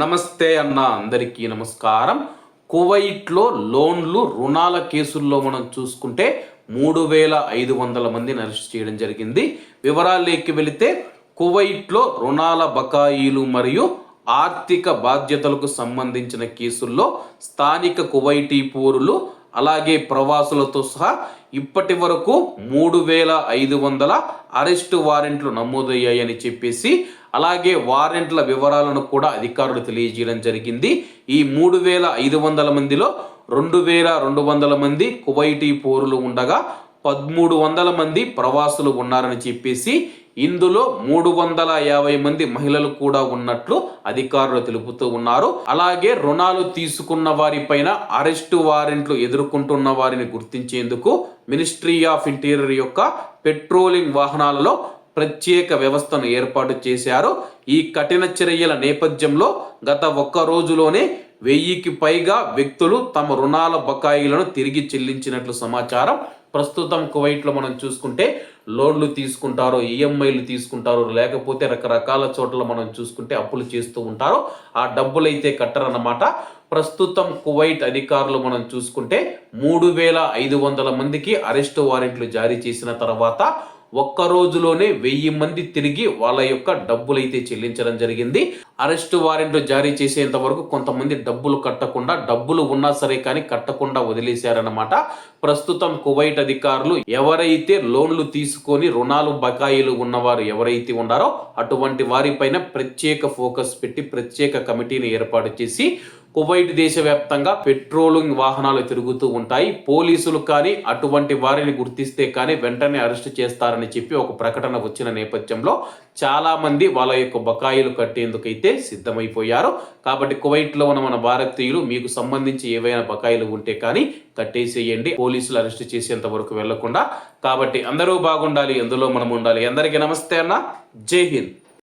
నమస్తే అన్న అందరికీ నమస్కారం. కువైట్లో లోన్లు రుణాల కేసుల్లో మనం చూసుకుంటే మూడు వేల ఐదు వందల మందిని అరెస్ట్ చేయడం జరిగింది. వివరాల్లోకి వెళితే కువైట్లో రుణాల బకాయిలు మరియు ఆర్థిక బాధ్యతలకు సంబంధించిన కేసుల్లో స్థానిక కువైటీ పౌరులు అలాగే ప్రవాసులతో సహా ఇప్పటి వరకు మూడు వేల ఐదు వందల అరెస్టు వారెంట్లు నమోదయ్యాయని చెప్పేసి అలాగే వారెంట్ల వివరాలను కూడా అధికారులు తెలియజేయడం జరిగింది. ఈ మూడు వేల ఐదు వందల మందిలో రెండు వేల రెండు వందల మంది కువైటీ పౌరులు ఉండగా పదమూడు వందల మంది ప్రవాసులు ఉన్నారని చెప్పేసి ఇందులో మూడు వందల యాభై మంది మహిళలు కూడా ఉన్నట్లు అధికారులు తెలుపుతూ ఉన్నారు. అలాగే రుణాలు తీసుకున్న వారిపైన అరెస్టు వారెంట్లు ఎదుర్కొంటున్న వారిని గుర్తించేందుకు మినిస్ట్రీ ఆఫ్ ఇంటీరియర్ యొక్క పెట్రోలింగ్ వాహనాలలో ప్రత్యేక వ్యవస్థను ఏర్పాటు చేశారు. ఈ కఠిన చర్యల నేపథ్యంలో గత ఒక్క రోజులోనే వెయ్యికి పైగా వ్యక్తులు తమ రుణాల బకాయిలను తిరిగి చెల్లించినట్లు సమాచారం ప్రస్తుతం కువైట్లో మనం చూసుకుంటే లోన్లు తీసుకుంటారు ఈఎంఐలు తీసుకుంటారు లేకపోతే రకరకాల చోట్ల మనం చూసుకుంటే అప్పులు చేస్తూ ఉంటారు. ఆ డబ్బులు అయితే కట్టరన్నమాట. ప్రస్తుతం కువైట్ అధికారులు మనం చూసుకుంటే మూడు వేల ఐదు వందల మందికి అరెస్టు వారెంట్లు జారీ చేసిన తర్వాత ఒక్క రోజులోనే వెయ్యి మంది తిరిగి వాళ్ళ యొక్క డబ్బులు అయితే చెల్లించడం జరిగింది. అరెస్టు వారెంట్ జారీ చేసేంత వరకు కొంతమంది డబ్బులు కట్టకుండా డబ్బులు ఉన్నా సరే కానీ కట్టకుండా వదిలేశారన్నమాట. ప్రస్తుతం కువైట్ అధికారులు ఎవరైతే లోన్లు తీసుకొని రుణాలు బకాయిలు ఉన్నవారు ఎవరైతే ఉన్నారో అటువంటి వారిపైన ప్రత్యేక ఫోకస్ పెట్టి ప్రత్యేక కమిటీని ఏర్పాటు చేసి కువైట్ దేశవ్యాప్తంగా పెట్రోలింగ్ వాహనాలు తిరుగుతూ ఉంటాయి. పోలీసులు కానీ అటువంటి వారిని గుర్తిస్తే కానీ వెంటనే అరెస్ట్ చేస్తారని చెప్పి ఒక ప్రకటన వచ్చిన నేపథ్యంలో చాలామంది వాళ్ళ యొక్క బకాయిలు కట్టేందుకైతే సిద్ధమైపోయారు. కాబట్టి కువైట్లో ఉన్న మన భారతీయులు మీకు సంబంధించి ఏవైనా బకాయిలు ఉంటే కానీ కట్టేసేయండి. పోలీసులు అరెస్ట్ చేసేంత వరకు వెళ్ళకుండా. కాబట్టి అందరూ బాగుండాలి ఎందులో మనం ఉండాలి. అందరికీ నమస్తే అన్న. జై హింద్.